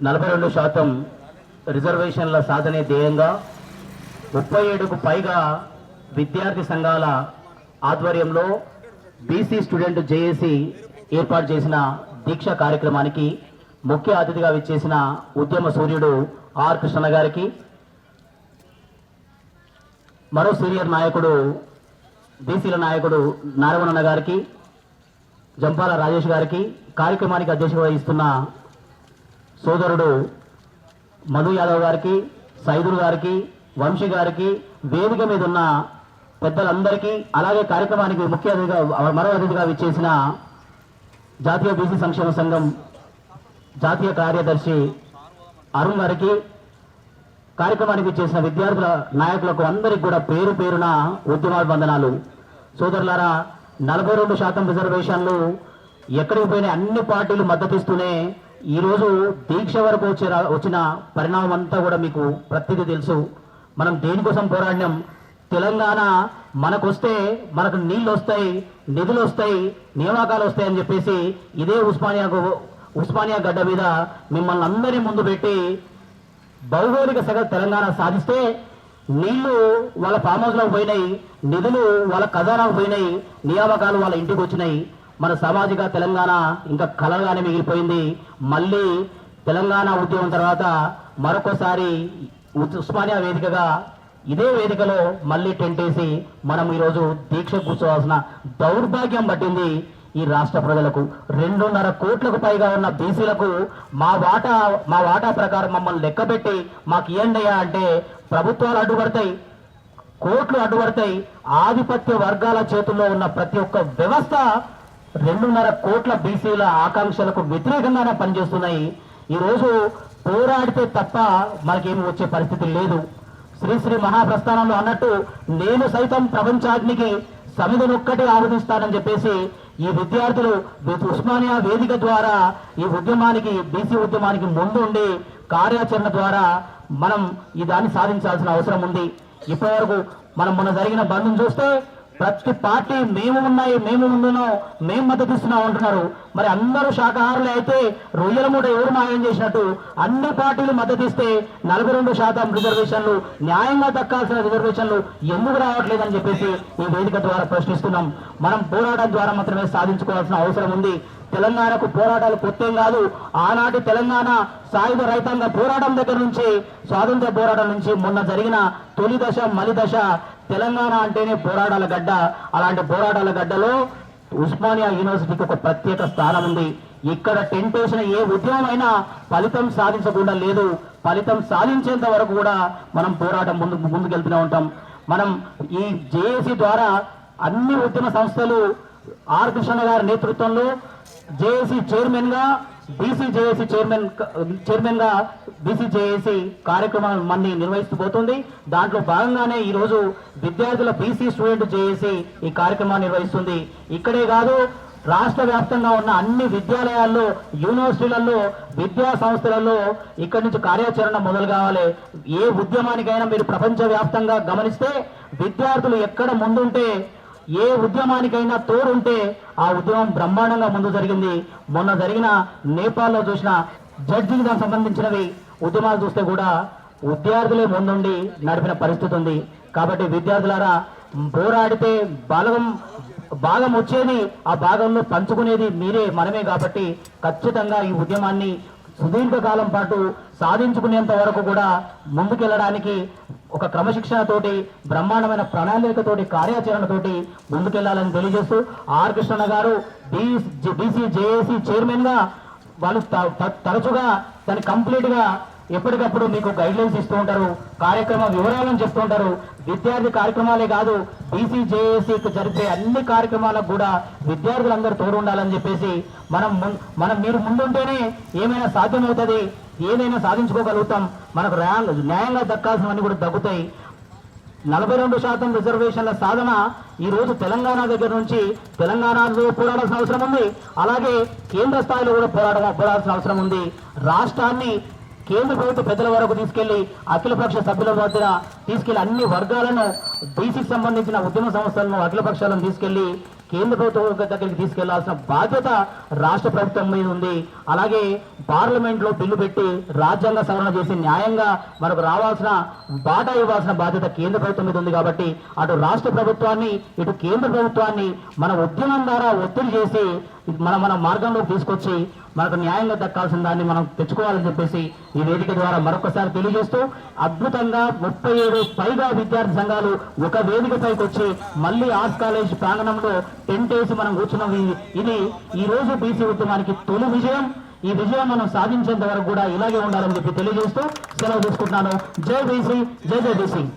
నలభై రెండు శాతం రిజర్వేషన్ల సాధనే ధ్యేయంగా ముప్పై ఏడుకు పైగా విద్యార్థి సంఘాల ఆధ్వర్యంలో బీసీ స్టూడెంట్ జేఏసీ ఏర్పాటు చేసిన దీక్ష కార్యక్రమానికి ముఖ్య అతిథిగా విచ్చేసిన ఉద్యమ సూర్యుడు ఆర్ కృష్ణ గారికి మరో సీనియర్ నాయకుడు బీసీల నాయకుడు నారవణన్న గారికి జంపాల రాజేష్ గారికి కార్యక్రమానికి అధ్యక్షత వహిస్తున్న సోదరుడు మధు యాదవ్ గారికి సైదుల్ గారికి వంశీ గారికి వేదిక మీద ఉన్న పెద్దలందరికీ అలాగే కార్యక్రమానికి ముఖ్య అతిథిగా మరో అతిథిగా విచ్చేసిన జాతీయ బీసీ సంక్షేమ సంఘం జాతీయ కార్యదర్శి అరుణ్ గారికి కార్యక్రమానికి చేసిన విద్యార్థుల నాయకులకు అందరికి కూడా పేరు పేరున ఉద్యమాభివందనాలు సోదరులారా నలభై రెండు శాతం రిజర్వేషన్లు ఎక్కడికి పోయినా అన్ని పార్టీలు మద్దతిస్తూనే ఈరోజు దీక్ష వరకు వచ్చే వచ్చిన పరిణామం అంతా కూడా మీకు ప్రతిదీ తెలుసు. మనం దేనికోసం పోరాడినాం? తెలంగాణ మనకొస్తే మనకు నీళ్ళు వస్తాయి నిధులు వస్తాయి నియామకాలు వస్తాయి అని చెప్పేసి ఇదే ఉస్మానియాకు ఉస్మానియా గడ్డ మీద మిమ్మల్ని అందరినీ ముందు పెట్టి భౌగోళిక సగ తెలంగాణ సాధిస్తే నీళ్ళు వాళ్ళ ఫామ్ హౌస్లోకి పోయినాయి నిధులు వాళ్ళ ఖజానాకు పోయినాయి నియామకాలు వాళ్ళ ఇంటికి వచ్చినాయి. మన సామాజిక తెలంగాణ ఇంకా కలగానే మిగిలిపోయింది. మళ్ళీ తెలంగాణ ఉద్యమం తర్వాత మరొకసారి ఉస్మానియా వేదికగా ఇదే వేదికలో మళ్ళీ టెంట్ వేసి మనం ఈరోజు దీక్ష కూర్చోవాల్సిన దౌర్భాగ్యం పట్టింది ఈ రాష్ట్ర ప్రజలకు. రెండున్నర కోట్లకు పైగా ఉన్న బీసీలకు మా వాటా మా వాటా ప్రకారం మమ్మల్ని లెక్కబెట్టి మాకు ఇవ్వండి అంటే ప్రభుత్వాలు అడ్డుపడతాయి కోట్లు అడ్డుపడతాయి ఆధిపత్య వర్గాల చేతుల్లో ఉన్న ప్రతి ఒక్క వ్యవస్థ రెండున్నర కోట్ల బీసీల ఆకాంక్షలకు వ్యతిరేకంగానే పనిచేస్తున్నాయి. ఈరోజు పోరాడితే తప్ప మనకేమి వచ్చే పరిస్థితి లేదు. శ్రీశ్రీ మహాప్రస్థానంలో అన్నట్టు నేను సైతం ప్రపంచాగ్నికి సమిధనొక్కటి ఆవదిస్తానని చెప్పేసి ఈ విద్యార్థులు ఉస్మానియా వేదిక ద్వారా ఈ ఉద్యమానికి బీసీ ఉద్యమానికి ముందు ఉండి కార్యాచరణ ద్వారా మనం ఈ దాన్ని సాధించాల్సిన అవసరం ఉంది. ఇప్పటివరకు మనం మొన్న జరిగిన బంధం చూస్తే ప్రతి పార్టీ మేము ఉన్నాయి మేము ఉండున్నాం మేము మద్దతు ఇస్తున్నాం అంటున్నారు. మరి అందరూ శాఖాహారులే అయితే రొయ్యల మూట ఎవరు మాయం చేసినట్టు? అన్ని పార్టీలు మద్దతు ఇస్తే నలభై రెండు శాతం రిజర్వేషన్లు న్యాయంగా దక్కాల్సిన రిజర్వేషన్లు ఎందుకు రావట్లేదని చెప్పేసి ఈ వేదిక ద్వారా ప్రశ్నిస్తున్నాం. మనం పోరాటం ద్వారా మాత్రమే సాధించుకోవాల్సిన అవసరం ఉంది. తెలంగాణకు పోరాటాలు కొత్తేం కాదు. ఆనాటి తెలంగాణ సాయుధ రైతాంగ పోరాటం దగ్గర నుంచి స్వాతంత్ర పోరాటం నుంచి మొన్న జరిగిన తొలి దశ మలి దశ తెలంగాణ అంటేనే పోరాటాల గడ్డ. అలాంటి పోరాటాల గడ్డలో ఉస్మానియా యూనివర్సిటీకి ఒక ప్రత్యేక స్థానం ఉంది. ఇక్కడ టెంట్ వేసిన ఏ ఉద్యమం అయినా ఫలితం సాధించకుండా లేదు. ఫలితం సాధించేంత వరకు కూడా మనం పోరాటం ముందు ముందుకెళ్తూనే ఉంటాం. మనం ఈ జేఏసీ ద్వారా అన్ని ఉద్యమ సంస్థలు ఆర్ కృష్ణ గారి నేతృత్వంలో జేఏసీ చైర్మన్గా గా చైర్మన్ చైర్మన్గా బీసీ కార్యక్రమం మన్ని నిర్వహిస్తూ పోతుంది దాంట్లో భాగంగానే ఈ రోజు విద్యార్థుల బీసీ స్టూడెంట్ జేఏసీ ఈ కార్యక్రమాన్ని నిర్వహిస్తుంది. ఇక్కడే కాదు రాష్ట్ర వ్యాప్తంగా ఉన్న అన్ని విద్యాలయాల్లో యూనివర్సిటీలలో విద్యా సంస్థలలో ఇక్కడి నుంచి కార్యాచరణ మొదలు కావాలి. ఏ ఉద్యమానికైనా మీరు ప్రపంచవ్యాప్తంగా గమనిస్తే విద్యార్థులు ఎక్కడ ముందుంటే ఏ ఉద్యమానికైనా తోడుంటే ఆ ఉద్యమం బ్రహ్మాండంగా ముందు జరిగింది. మొన్న జరిగిన నేపాల్లో చూసిన జడ్జింగ్ దానికి సంబంధించినవి ఉద్యమాలు చూస్తే కూడా విద్యార్థులే ముందుండి నడిపిన పరిస్థితి ఉంది. కాబట్టి విద్యార్థులారా పోరాడితే బలగం భాగం వచ్చేది ఆ భాగంలో పంచుకునేది మీరే మనమే కాబట్టి ఖచ్చితంగా ఈ ఉద్యమాన్ని సుదీర్ఘకాలం పాటు సాధించుకునేంత వరకు కూడా ముందుకెళ్ళడానికి ఒక క్రమశిక్షణతోటి బ్రహ్మాండమైన ప్రణాళికతోటి కార్యాచరణతోటి ముందుకెళ్ళాలని తెలియజేస్తూ ఆర్ కృష్ణ గారు బీసీ జేఏసీ చైర్మన్గా వాళ్ళు తరచుగా దాన్ని కంప్లీట్గా ఎప్పటికప్పుడు మీకు గైడ్లైన్స్ ఇస్తూ ఉంటారు కార్యక్రమ వివరాలను చెప్తూ ఉంటారు. విద్యార్థి కార్యక్రమాలే కాదు బీసీ జేఏసీకి జరిపే అన్ని కార్యక్రమాలకు కూడా విద్యార్థులందరూ తోడు ఉండాలని చెప్పేసి మనం ముం- మనం మీరు ముందుంటేనే ఏమైనా సాధ్యమవుతుంది ఏదైనా సాధించుకోగలుగుతాం. మనకు న్యాయంగా దక్కాల్సినవన్నీ కూడా దక్కుతాయి నలభై రెండు శాతం రిజర్వేషన్ల సాధన ఈ రోజు తెలంగాణ దగ్గర నుంచి తెలంగాణలో పోరాడాల్సిన అవసరం ఉంది. అలాగే కేంద్ర స్థాయిలో కూడా పోరాడ పోరాడాల్సిన అవసరం ఉంది. రాష్ట్రాన్ని కేంద్ర ప్రభుత్వ పెద్దల వరకు తీసుకెళ్ళి అఖిలపక్ష సభ్యుల మధ్య తీసుకెళ్ళి అన్ని వర్గాలను బీసీకి సంబంధించిన ఉద్యమ సంస్థలను అఖిలపక్షాలను తీసుకెళ్ళి కేంద్ర ప్రభుత్వం దగ్గరికి తీసుకెళ్ళాల్సిన బాధ్యత రాష్ట్ర ప్రభుత్వం మీద ఉంది. అలాగే పార్లమెంట్లో బిల్లు పెట్టి రాజ్యాంగ సవరణ చేసి న్యాయంగా మనకు రావాల్సిన బాట ఇవ్వాల్సిన బాధ్యత కేంద్ర ప్రభుత్వం మీద ఉంది కాబట్టి అటు రాష్ట్ర ప్రభుత్వాన్ని ఇటు కేంద్ర ప్రభుత్వాన్ని మన ఉద్యమం ద్వారా ఒత్తిడి చేసి మన మన మార్గంలో తీసుకొచ్చి మనకు న్యాయంగా దక్కాల్సిన దాన్ని మనం తెచ్చుకోవాలని చెప్పేసి ఈ వేదిక ద్వారా మరొకసారి తెలియజేస్తూ అద్భుతంగా ముప్పై ఏడు పైగా విద్యార్థి సంఘాలు ఒక వేదికపైకి వచ్చి మళ్ళీ ఆర్ట్స్ కాలేజ్ ప్రాంగణంలో టెంట్ వేసి మనం కూర్చున్నాం. ఇది- ఇది ఈ రోజు బీసీ ఉద్యమానికి తొలి విజయం. ఈ విజయం మనం సాధించేంత వరకు కూడా ఇలాగే ఉండాలని చెప్పి తెలియజేస్తూ సెలవు తీసుకుంటున్నాను. జై బీసీ జై జై బీసీ.